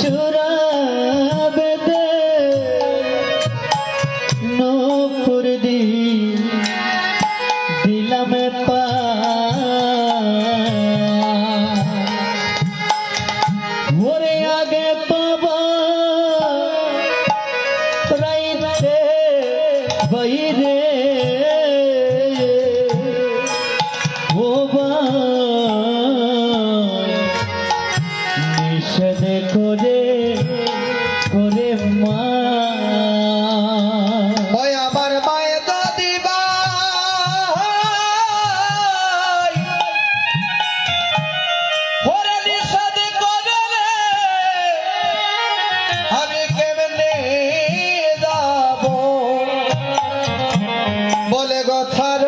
should বলে গথার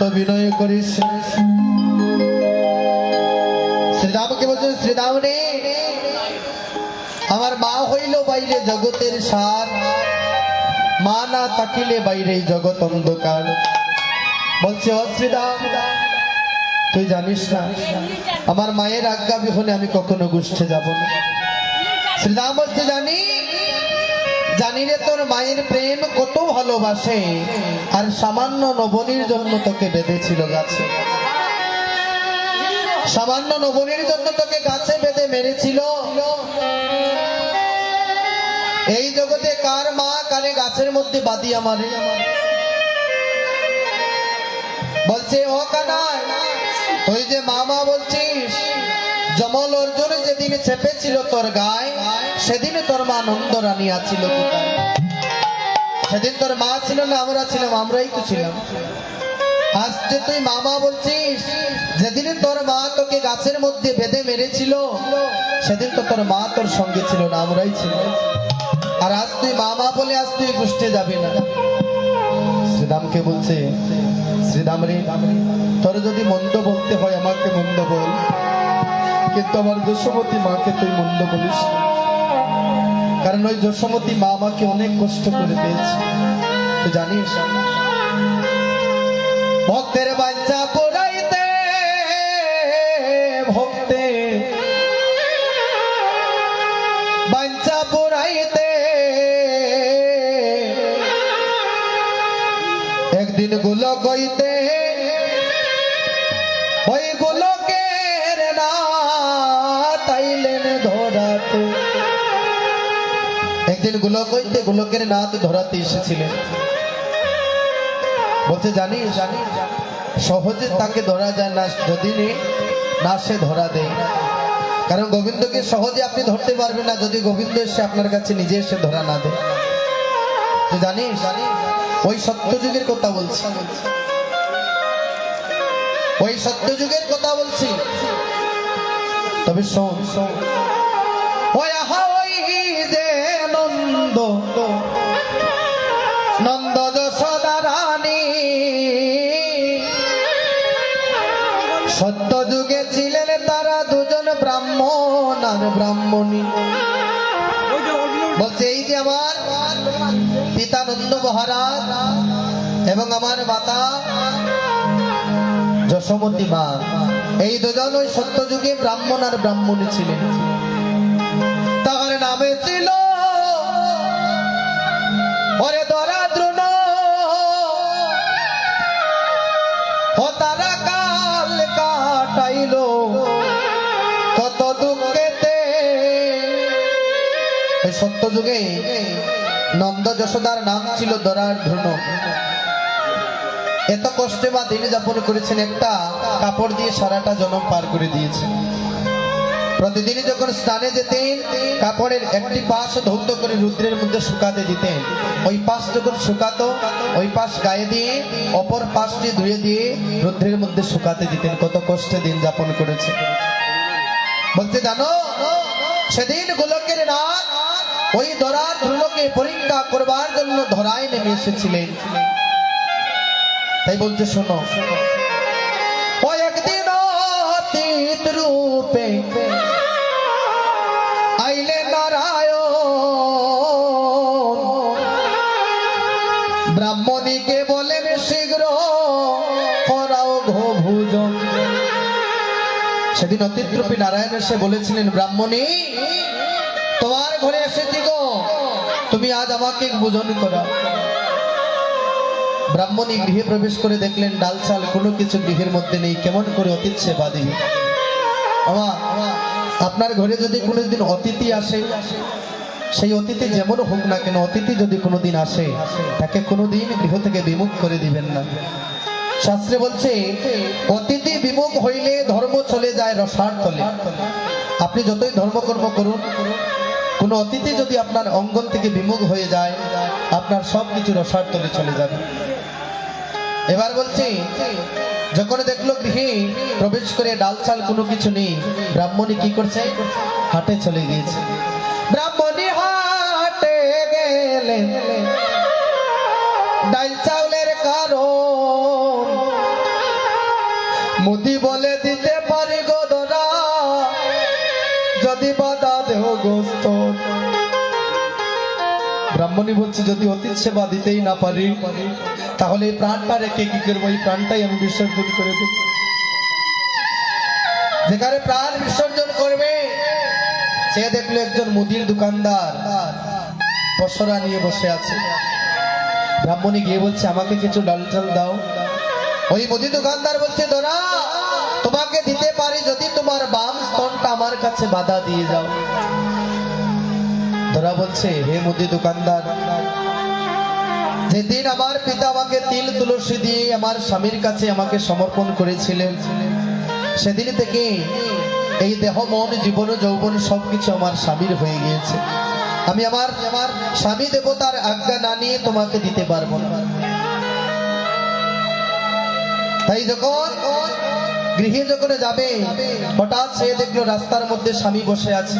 অত্যন্ত বিনয় করিস শ্রীরামকে বলছেন শ্রীরাম রে আমার মা হইল বাইরে জগতের সার। মা না থাকিলে বাইরে জগৎ অন্ধকার। বলছে অশ্রীরাম তুই জানিস না, আমার মায়ের আজ্ঞা বিহনে আমি কখনো গুষ্ঠে যাব না। শ্রীরাম বলছে, জানি জানি রে তোর মায়ের প্রেম কত ভালোবাসে, আর সামান্য নবনীর জন্য তোকে বেঁধেছিল গাছে। সামান্য নবনীর জন্য তোকে গাছে বেঁধে মেরেছিল। এই জগতে কার মা কানে গাছের মধ্যে বাদি আমারে? বলছে, ও কানাই, তুই যে মা মা বলছিস জমল অর্জুন যেদিন চেপেছিল তোর গায়ে, সেদিন তোর মা নন্দ রানী আছিল সেদিন তোর মা ছিল না, আমরা ছিলাম, আমরাই তো ছিলাম। আজ যে তুই মামা বলছিস, যেদিন তোর মা তোকে গাছের মধ্যে বেঁধে মেরেছিল, সেদিন তো তোর মা তোর সঙ্গে ছিল না, আমরাই ছিলাম। আর আজ তুই মামা বলে আজ তুই গোষ্ঠে যাবি না। শ্রীরামকে বলছে, শ্রীরাম রে, তোর যদি মন্দ বলতে হয়, আমাকে মন্দ বল। কিন্তু আমার যশোমতী মাকে তুই মন্দ বলিস কারণ ওই যশোমতী মা আমাকে অনেক কষ্ট করে পেয়েছে তুই জানিস ভক্তের বাচ্চা পোড়াইতে, ভক্তে বাঞ্চা পোড়াইতে। একদিনগুলো কইতে একদিনগুলো কইতে গুলোকের নাথ ধরাতে এসেছিলেন। বলছে জানি জানি সহজে তাকে ধরা যায় না, যদি না সে ধরা দেয়। কারণ গোবিন্দকে সহজে আপনি ধরতে পারবেন না, যদি গোবিন্দ এসে আপনার কাছে নিজে এসে ধরা না দেয়। তুই জানিস, ওই সত্যযুগের কথা বলছি। ওই সত্যযুগের কথা বলছি। তবে শোন শোন ব্রাহ্মণ। ব্রাহ্মণী বলছে এই যে আমার পিতা নন্দ মহারাজ এবং আমার মাতা যশোমতী মা। এই দুজন ওই সত্যযুগে ব্রাহ্মণ আর ব্রাহ্মণী ছিলেন। ওই সত্য যুগে নন্দ যশোদার নাম ছিল দরার ধ্রুণ এত কষ্টে বা দিন যাপন করেছেন, একটা কাপড় দিয়ে সারাটা জনম পার করে দিয়েছেন প্রতিদিনই যখন স্নানে যেতেন, কাপড়ের একটি পাশ ধৌত করে রুদ্রের মধ্যে শুকাতে দিতেন। ওই পাশ যখন শুকাতো, ওই পাশ গায়ে দিয়ে, অপর পাশটি ধুয়ে দিয়ে রুদ্রের মধ্যে শুকাতে দিতেন। কত কষ্টে দিন যাপন করেছে। বলতে জানো, সেদিন গোলকের নাথ ওই ধরার ধ্রুলকে পরীক্ষা করবার জন্য ধরায় নেমে এসেছিলেন। তাই বলছে শোনো ও একদিন অতীত রূপে আইলে নারায়ণ। ব্রাহ্মণীকে বলেন, শীঘ্র করাও ঘো ভোজন। সেদিন অতীত রূপী নারায়ণ এসে বলেছিলেন, ব্রাহ্মণী তুমি আজ আমাকে ভোজন করা। ব্রাহ্মণী গৃহে প্রবেশ করে দেখলেন ডাল চাল কোনো কিছু গৃহের মধ্যে নেই। কেমন করে অতীত সেবা আপনার ঘরে যদি কোনোদিন অতিথি আসে, সেই অতিথি যেমন হোক না কেন, অতিথি যদি কোনোদিন আসে, তাকে কোনোদিন গৃহ থেকে বিমুখ করে দিবেন না। শাস্ত্রে বলছে, অতিথি বিমুখ হইলে ধর্ম চলে যায় রসার তলে আপনি যতই ধর্মকর্ম করুন কোনো অতিথি যদি আপনার অঙ্গন থেকে বিমুখ হয়ে যায়, আপনার সব কিছু রসার তলে চলে যাবে। এবার বলছি, যখন দেখল গৃহে প্রবেশ করে ডাল চাল কোনো কিছু নেই, ব্রাহ্মণী কি করছে? হাটে চলে গিয়েছে। ব্রাহ্মণী হাটে গেলেন ডাল চাউলের কারণ মুদি বলে দিতে পারি গোদরা যদি বাধা দেহ গোস্ত ব্রাহ্মণী বলছে, যদি অতীত সেবা দিতেই না পারি, তাহলে এই প্রাণটা রেখে কি করব? এই প্রাণটাই আমি বিসর্জন করে দেব। যেখানে প্রাণ বিসর্জন করবে, সে দেখল একজন মুদির দোকানদার পসরা নিয়ে বসে আছে। ব্রাহ্মণী গিয়ে বলছে, আমাকে কিছু ডাল চাল দাও। ওই মুদি দোকানদার বলছে, দোরা, তোমাকে দিতে পারি যদি তোমার বাম স্তনটা আমার কাছে বাধা দিয়ে যাও ধরা বলছে, হে মুদি দোকানদার, যেদিন আমার পিতা আমাকে তিল তুলসী দিয়ে আমার স্বামীর কাছে আমাকে সমর্পণ করেছিলেন, সেদিন থেকে এই দেহ, মন, জীবন, যৌবন সবকিছু আমার স্বামীর হয়ে গিয়েছে। আমি আমার আমার স্বামী দেবতার আজ্ঞা না নিয়ে তোমাকে দিতে পারব না। তাই যখন গৃহে যখন যাবে, হঠাৎ সে দেখল রাস্তার মধ্যে স্বামী বসে আছে।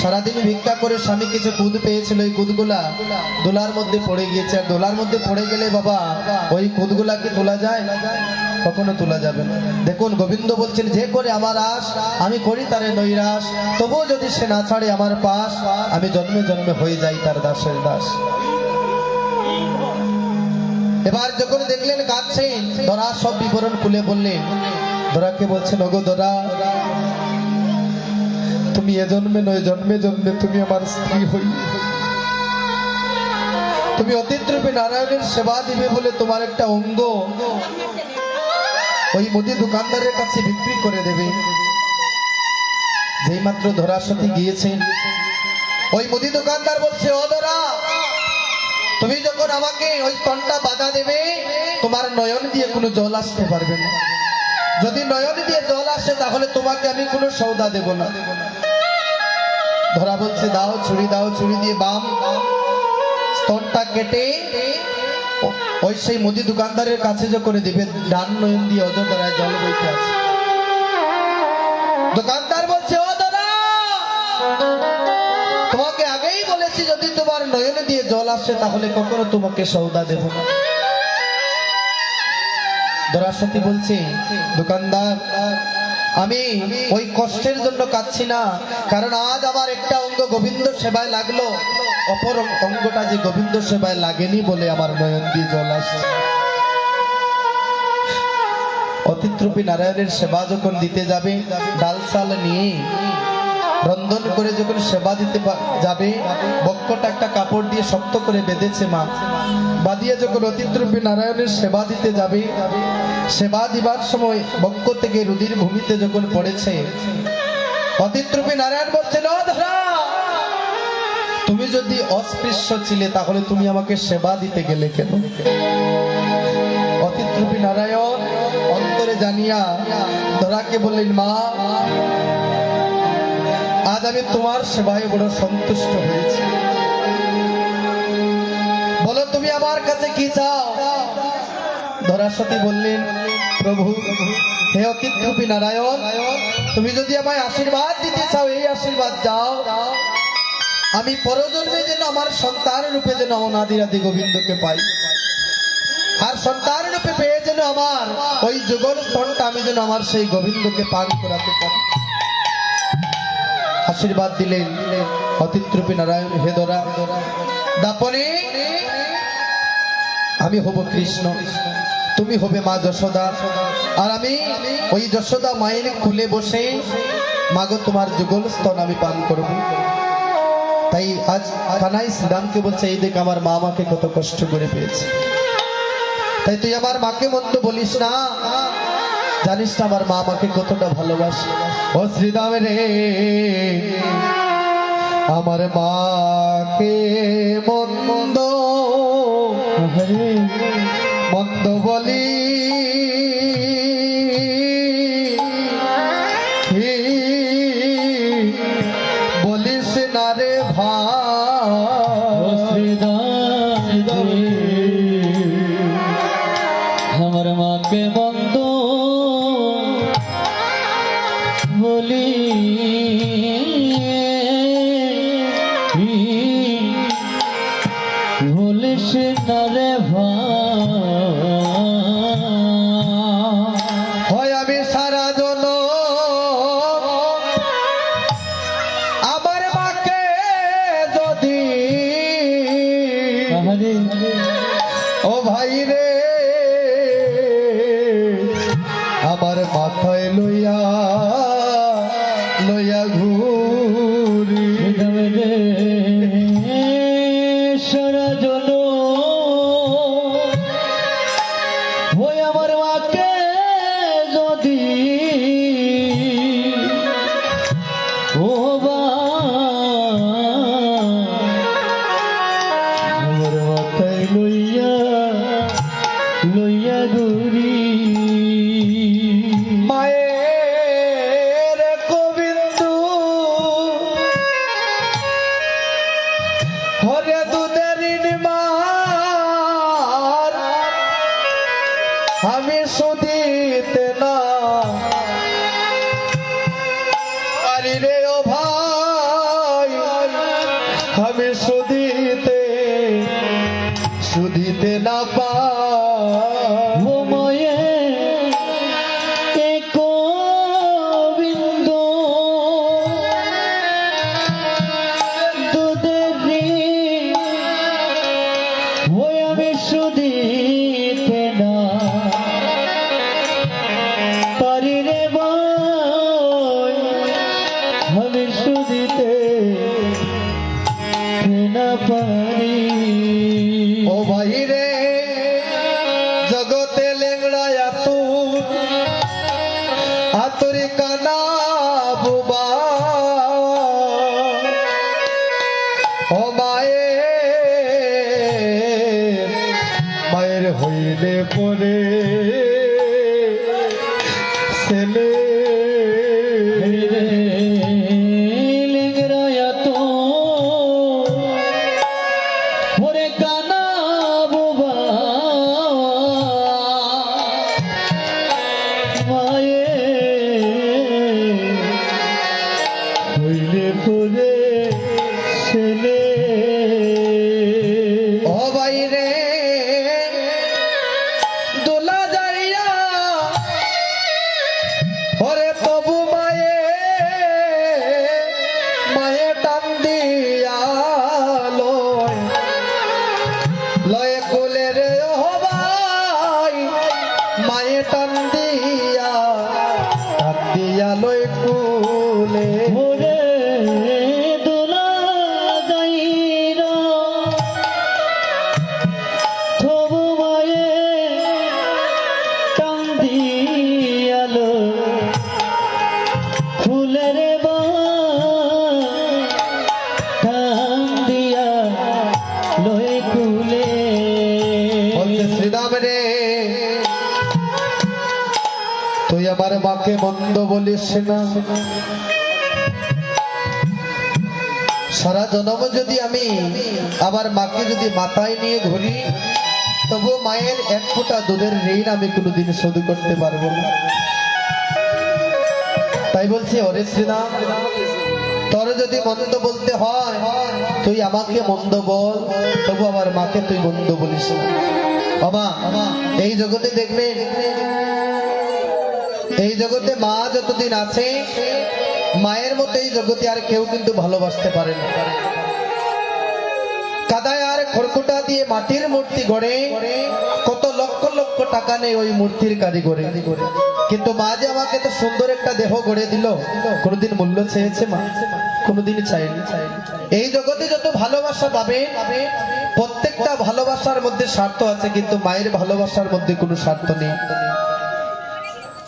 সারাদিন ভিক্ষা করে স্বামী কিছু কুদ পেয়েছিল ওই কুদগুলা দোলার মধ্যে পড়ে গিয়েছে। আর দোলার মধ্যে পড়ে গেলে বাবা, ওই কুদগুলা কি তোলা যায়? কখনো তোলা যাবে না। দেখুন, গোবিন্দ বলছেন, যে করে আমার আশ, আমি করি তারে নৈরাশ। তবুও যদি সে না ছাড়ে আমার পাশ, আমি জন্মে জন্মে হয়ে যাই তার দাসের দাস। এবার যখন দেখলেন গাচ্ছেন ধরা সব বিবরণ খুলে বললেন, ধরাকে বলছেন, ওগো ধরা তুমি এ জন্মে নয়, জন্মে জন্মে তুমি আমার স্ত্রী হই। তুমি অতীত রূপে নারায়ণের সেবা দিবে বলে তোমার একটা অঙ্গ ওই মুদি দোকানদারের কাছে বিক্রি করে দেবে। যেই মাত্র ধরাসতী গিয়েছেন ওই মুদি দোকানদার বলছে, ও ধরা, তুমি যখন আমাকে ওই স্তনটা বাধা দেবে, তোমার নয়ন দিয়ে কোনো জল আসতে পারবে না। যদি নয়ন দিয়ে জল আসে, তাহলে তোমাকে আমি কোনো সৌদা দেব না। ধরা বলছে, দাও ছুরি দাও ছুরি দিয়ে বাম। স্তনটা কেটে ওই সেই মুদি দোকানদারের কাছে যে করে দিবে, ডান নয়ন দিয়ে অযোধ্যায় জল বইতে আছে। দোকানদার বলছে, ও দাদা, তোমাকে আগেই বলেছি যদি তোমার নয়নে দিয়ে জল আসে, তাহলে কখনো তোমাকে সৌদা দেব না। দরাসতী বলছে, দোকানদার আমি ওই কষ্টের জন্য কাঁদছি না, কারণ আজ আমার একটা অঙ্গ গোবিন্দ সেবায় লাগল। অপর অঙ্গটা যে গোবিন্দ সেবায় লাগেনি বলে আমার নয়ন দিয়ে জল আসছে। অতিত্রূপী নারায়ণের সেবা যখন দিতে যাবে, ডাল চাল নিয়ে রন্ধন করে যখন সেবা দিতে যাবে বক্ষটা একটা কাপড় দিয়ে শক্ত করে বেঁধেছে মা। বাদিয়ে যখন অতিত্রূপী নারায়ণের সেবা দিতে যাবে সেবা দিবার সময় বক্ষ থেকে রুদির ভূমিতে যখন পড়েছে অতিত্রূপী নারায়ণ বলছে "না, ধরা! তুমি যদি অস্পৃশ্য ছিলে তাহলে তুমি আমাকে সেবা দিতে গেলে কেন? অতিত্রূপী নারায়ণ অন্তরে জানিয়া ধরাকে বললেন মা আজ আমি তোমার সেবায় বড় সন্তুষ্ট হয়েছি। বলো, তুমি আমার কাছে কি চাও? ধরাসতী বললেন, প্রভু, হে অতিথ্যপী নারায়ণ, তুমি যদি আমায় আশীর্বাদ দিতে চাও, এই আশীর্বাদ যাও আমি পরজন্মে যেন আমার সন্তান রূপে যেন অনাদিরাদি গোবিন্দকে পাই। আর সন্তান রূপে পেয়ে যেন আমার ওই যুগল স্তনটা আমি যেন আমার সেই গোবিন্দকে পান করাতে পারি। আশীর্বাদ দিলেন। অতিত্রূপী নারায়ণ হেদরা দাপনে আমি হব কৃষ্ণ, তুমি হবে মা যশোদা। আর আমি ওই যশোদা মায়ের খুলে বসে মাগো তোমার যুগল স্তন আমি পান করব। তাই আজ কানাই শ্রীরামকে বলছে, এই দেখ আমার মা আমাকে কত কষ্ট করে পেয়েছে। তাই তুই আমার মাকে মন্দ বলিস না। জানিস না আমার মা আমাকে কতটা ভালোবাসে? ও শ্রীরাম রে আমার মাকে মন্দ মন্দ বলি হরে ও ভাই রে। আমার মাথায় লইয়া হইলে পরে দিয়া লয় বলিস না সারা জনম যদি আমি আমার মাকে যদি মাথায় নিয়ে ঘুরি তবু মায়ের এক ফোঁটা দুধের ঋণ আমি কোনোদিন শোধ করতে পারব না। তাই বলছি অরে শ্রীরাম তোর যদি মন্দ বলতে হয়, তুই আমাকে মন্দ বল, তবু আমার মাকে তুই মন্দ বলিস বাবা এই জগতে দেখবেন এই জগতে মা যতদিন আছে, মায়ের মতো এই জগতে আর কেউ কিন্তু ভালোবাসতে পারে না। কাদায় আর খড়কুটা দিয়ে মাটির মূর্তি গড়ে, কত লক্ষ লক্ষ টাকা নেই ওই মূর্তির কারিগরে। কিন্তু মা যে আমাকে তো সুন্দর একটা দেহ গড়ে দিল, কোনোদিন মূল্য চেয়েছে মা, কোনোদিন চাইনি এই জগতে যত ভালোবাসা পাবে, প্রত্যেকটা ভালোবাসার মধ্যে স্বার্থ আছে, কিন্তু মায়ের ভালোবাসার মধ্যে কোনো স্বার্থ নেই।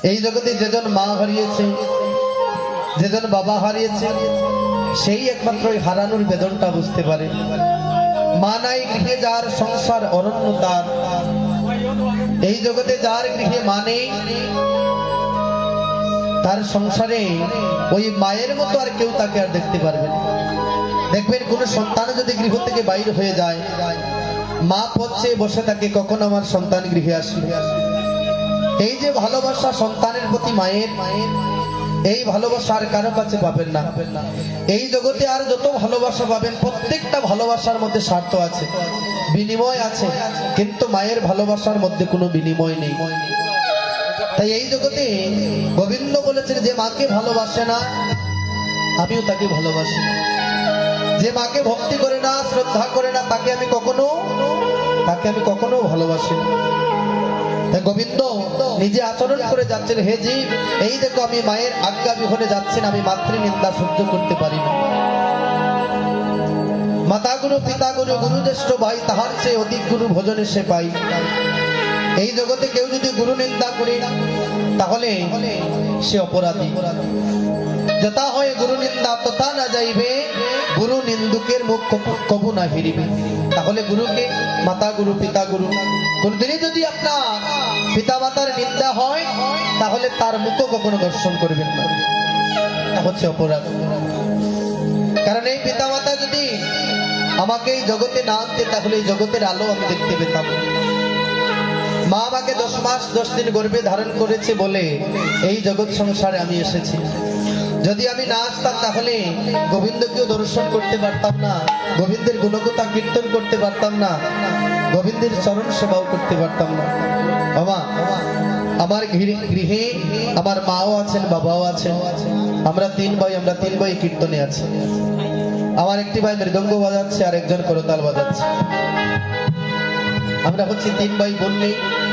এই জগতে যেজন মা হারিয়েছে যেজন বাবা হারিয়েছে, সেই একমাত্র ওই হারানোর বেদনটা বুঝতে পারে। মা নাই গৃহে, যার সংসার অরণ্য তার। এই জগতে যার গৃহে মা নেই, তার সংসারে ওই মায়ের মতো আর কেউ তাকে আর দেখতে পারবে না। দেখবেন, কোন সন্তান যদি গৃহ থেকে বাইর হয়ে যায়, মা পচ্ছে বসে থাকে, কখন আমার সন্তান গৃহে আসবে? এই যে ভালোবাসা সন্তানের প্রতি মায়ের মায়ের এই ভালোবাসা আর কারও কাছে পাবেন না। এই জগতে আর যত ভালোবাসা পাবেন, প্রত্যেকটা ভালোবাসার মধ্যে স্বার্থ আছে, বিনিময় আছে, কিন্তু মায়ের ভালোবাসার মধ্যে কোনো বিনিময় নেই। তাই এই জগতে গোবিন্দ বলেছেন, যে মাকে ভালোবাসে না, আমিও তাকে ভালোবাসি। যে মাকে ভক্তি করে না, শ্রদ্ধা করে না, তাকে আমি কখনো, তাকে আমি কখনো ভালোবাসি না। গোবিন্দ, নিজে আচরণ করে যাচ্ছেন, হে জি এই দেখো আমি মায়ের আজ্ঞা বিহনে যাচ্ছেন আমি মাতৃ নিন্দা সহ্য করতে পারি না। মাতা গুরু পিতা গুরু গুরু জ্যেষ্ঠ ভাই, তাহার চেয়ে অধিক গুরু ভোজনে সে পাই এই জগতে কেউ যদি গুরু নিন্দা করে, তাহলে সে অপরাধী। যথা হয় গুরু নিন্দা, তথা না যাইবে গুরু নিন্দুকের মুখ কব- না ফিরিবে। তাহলে গুরুকে মাতা গুরু, পিতা গুরু। কোনদিনই যদি আপনার পিতা মাতার নিন্দা হয়, তাহলে তার মুখও কখনো দর্শন করবেন না। হচ্ছে অপরাধ। কারণ এই পিতা মাতা যদি আমাকে এই জগতে না আনতে, তাহলে এই জগতের আলো আমি দেখতে পেতাম। মা আমাকে দশ মাস, দশ দিন গর্বে ধারণ করেছে বলে এই জগৎ সংসারে আমি এসেছি। যদি আমি না আসতাম, তাহলে গোবিন্দকেও দর্শন করতে পারতাম না, গোবিন্দের গুণকতা কীর্তন করতে পারতাম না, গোবিন্দের চরণ সেবাও করতে পারতাম না। বাবা, আমার গৃহে গৃহে আমার মাও আছেন, বাবাও আছেন। আমরা তিন ভাই, আমরা তিন ভাই কীর্তনে আছি। আমার একটি ভাই মৃদঙ্গ বাজাচ্ছে আর একজন করতাল বাজাচ্ছে। আমরা হচ্ছে তিন ভাই বললে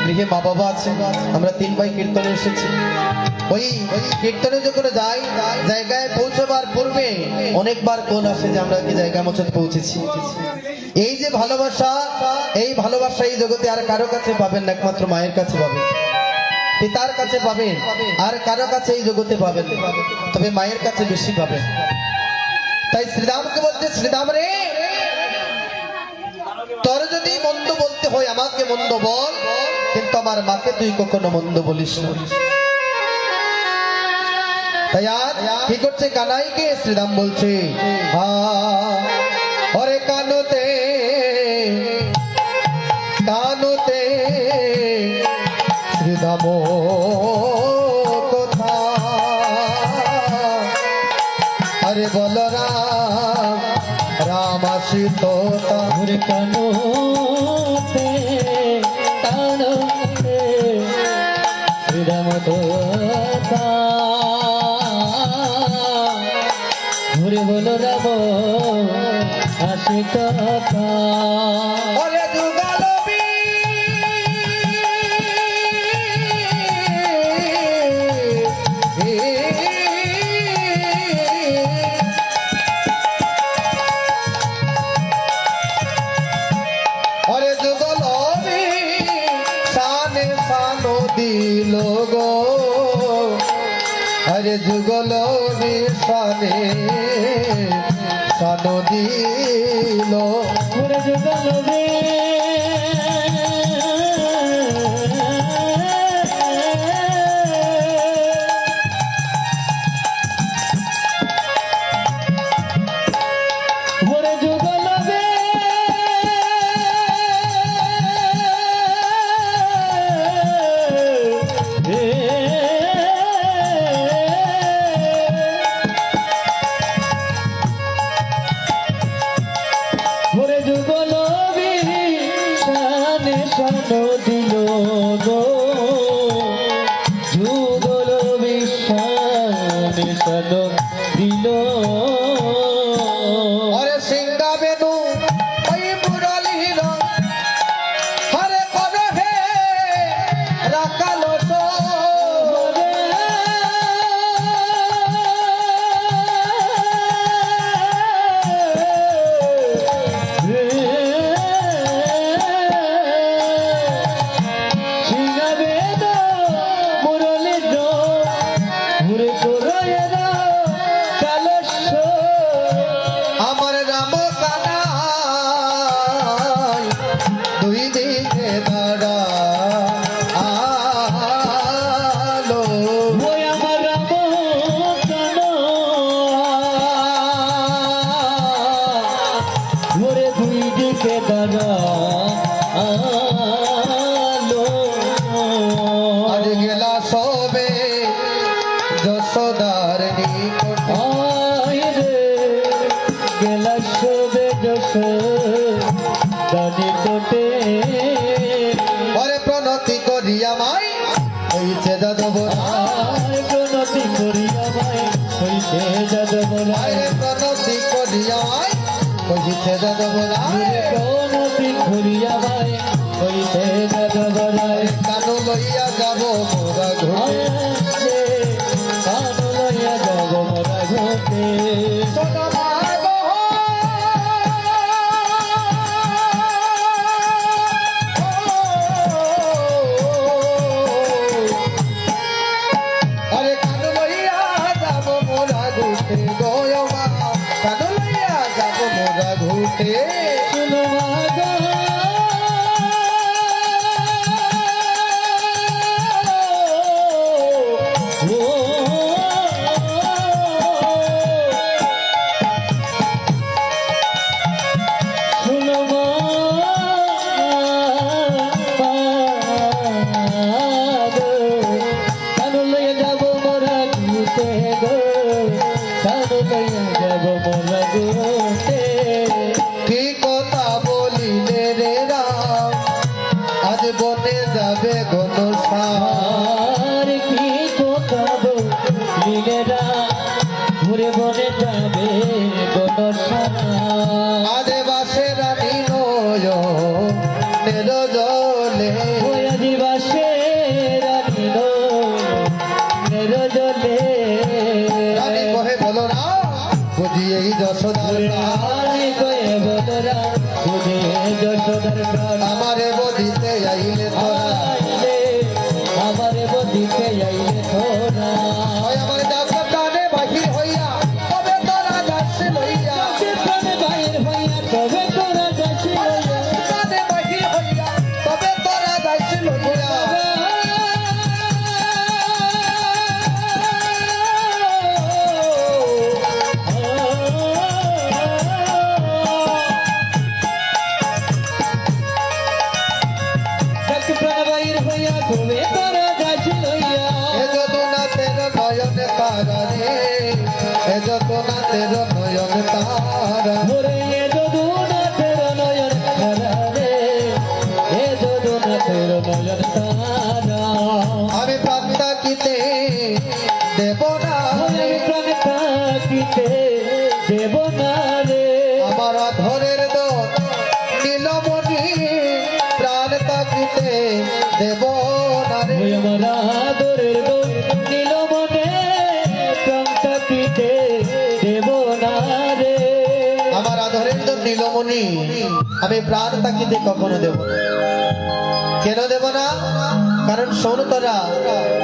গৃহে মা বাবা আছে। আমরা তিন ভাই কীর্তনে এসেছি। ওই কীর্তনে যখন যাই, জায়গায় পৌঁছবার পূর্বে অনেকবার কোন আসে যে আমরা কি জায়গা মতো পৌঁছেছি। এই যে ভালোবাসা, এই ভালোবাসা এই জগতে আর কারও কাছে পাবেন একমাত্র মায়ের কাছে পাবেন। পিতার কাছে পাবেন, আর কারও কাছে এই জগতে পাবেন তবে মায়ের কাছে বেশি পাবেন। তাই শ্রীরামকে বলতে শ্রীরাম রে তোর যদি মন্দ বলতে হয়, আমাকে মন্দ বল। কিন্তু আমার মাকে তুই কখনো মন্দ বলিস না। কি করছে? কানাইকে শ্রীরাম বলছে হা সানো দিল গো। আরে যুগল নিশানে সানো দিল। ওরে Hey. रे যত রাতে রত প্রাণ তাকিতে কখনো দেব না। কেন দেব না? কারণ শোনতরা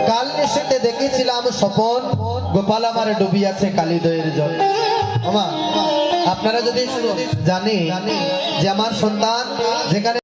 কাল নিষেধে দেখেছিলাম স্বপন, গোপাল আমার ডুবিয়াছে কালিদয়ের জল। আমার আপনারা যদি জানি যে আমার সন্তান যেখানে